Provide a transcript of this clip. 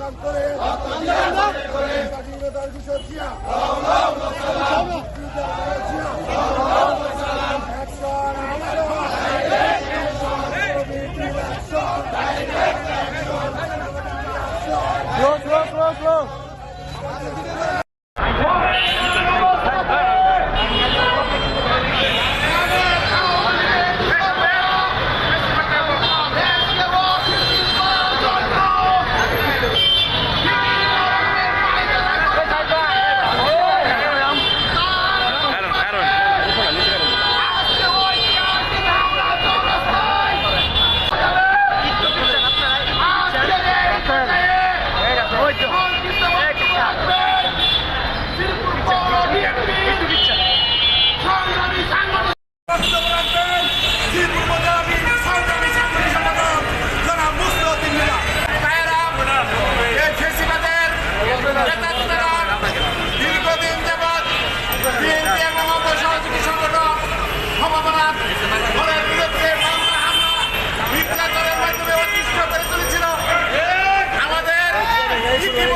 কাম করে স্বাধীনতার বিষয় Zia Close, close, close, close. Thank you.